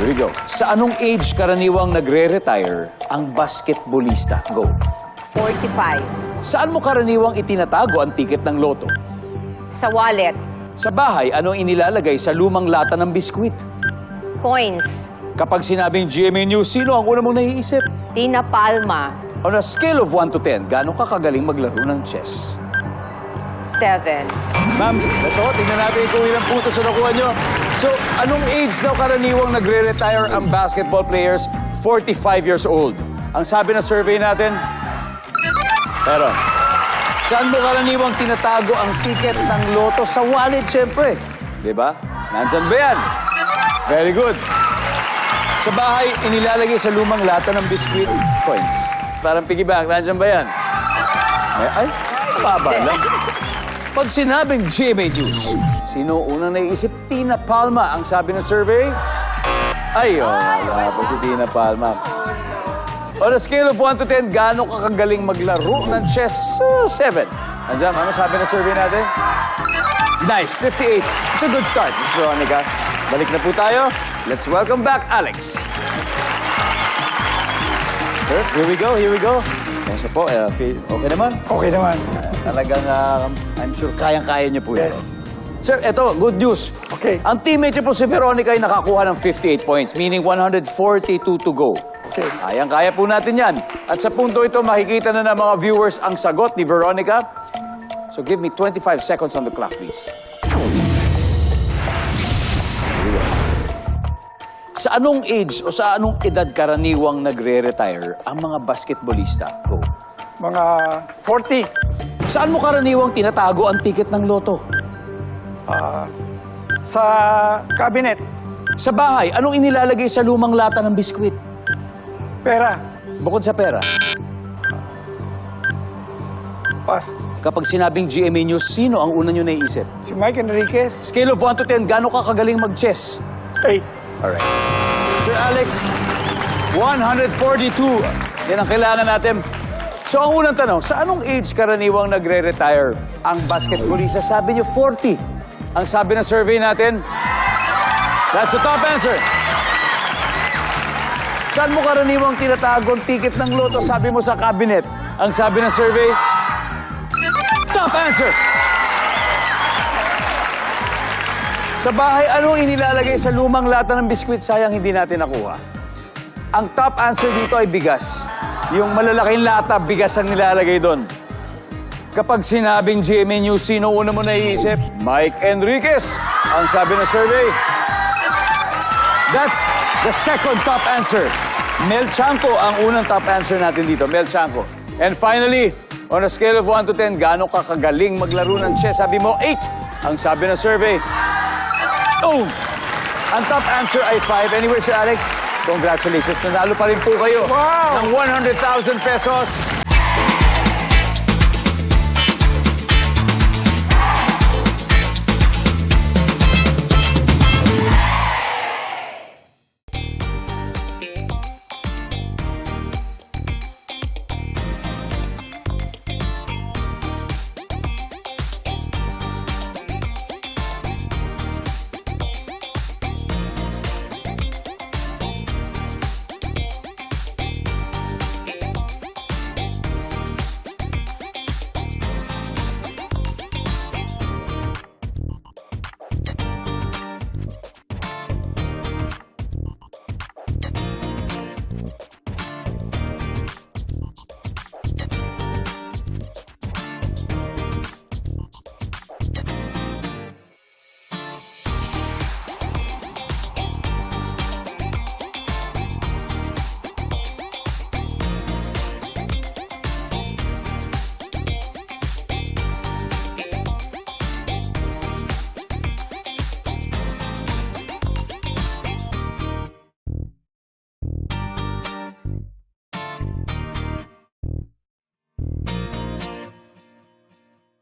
Here we go. Sa anong age karaniwang nagre-retire ang basketballista? Go. 45. Saan mo karaniwang itinatago ang tiket ng loto? Sa wallet. Sa bahay, anong inilalagay sa lumang lata ng biskwit? Coins. Kapag sinabing GMA News, sino ang una mong naiisip? Tina Palma. On a scale of 1 to 10, gaano ka kagaling maglaro ng chess? 7. Ma'am, ito, tingnan natin kung ilang puntos na nakuha nyo. So, anong age daw karaniwang nagre-retire ang basketball players? 45 years old. Ang sabi ng survey natin, pero, saan mo karaniwang tinatago ang ticket ng loto? Sa wallet, syempre. Di ba? Nandyan ba yan? Very good. Sa bahay, inilalagay sa lumang lata ng biscuit coins. Parang piggyback, nandyan ba yan? Ay, ay lang. Pag sinabing GMA News, sino unang naiisip? Tina Palma ang sabi ng survey. Ay, oh, wala po si Tina Palma. On a scale of 1 to 10, gaano ka kagaling maglaro ng chess? Uh, 7. Andiyan, ano sabi ng survey natin? Nice, 58. It's a good start, Miss Veronica. Balik na po tayo. Let's welcome back Alex. Here we go, here we go. Kamusta po? Eh, okay okay naman? Okay naman. Talagang, ah, I'm sure kayang-kaya niyo po. Yes. Sir, eto, good news. Okay. Ang teammate niyo po si Veronica ay nakakuha ng 58 points, meaning 142 to go. Okay. Kayang-kaya po natin yan. At sa punto ito, makikita na ng mga viewers ang sagot ni Veronica. So give me 25 seconds on the clock, please. Sa anong age o sa anong edad karaniwang nagre-retire ang mga basketballista? Go. Mga 40. Saan mo karaniwang tinatago ang ticket ng loto? ah, sa cabinet. Sa bahay, anong inilalagay sa lumang lata ng biskwit? Pera. Bukod sa pera, Pas. kapag sinabing GMA News, sino ang una nyo naiisip? Si Mike Enriquez. Scale of 1 to 10, gaano ka kagaling mag-chess? 8. Alright. Sir Alex, 142. Yan ang kailangan natin. So ang unang tanong, sa anong age karaniwang nagre-retire ang basketballista? Sabi niyo 40. Ang sabi ng survey natin, that's the top answer. Saan mo karaniwang tinatago ang ticket ng loto? Sabi mo sa cabinet. Ang sabi ng survey, top answer. Sa bahay, anong inilalagay sa lumang lata ng biskwit? Sayang hindi natin nakuha. Ang top answer dito ay bigas. Yung malalaking lata, bigas ang nilalagay doon. Kapag sinabing GMA News, sino una mo naiisip? Mike Enriquez. Ang sabi ng survey. That's the second top answer. Mel Chanco ang unang top answer natin dito. Mel Chanco. And finally, on a scale of 1 to 10, gaano ka kagaling maglaro ng chess? Sabi mo, 8. Ang sabi ng survey, Oh! Ang top answer ay 5. Anyway, Sir Alex, congratulations. Nanalo pa rin po kayo Wow! ng 100,000 pesos.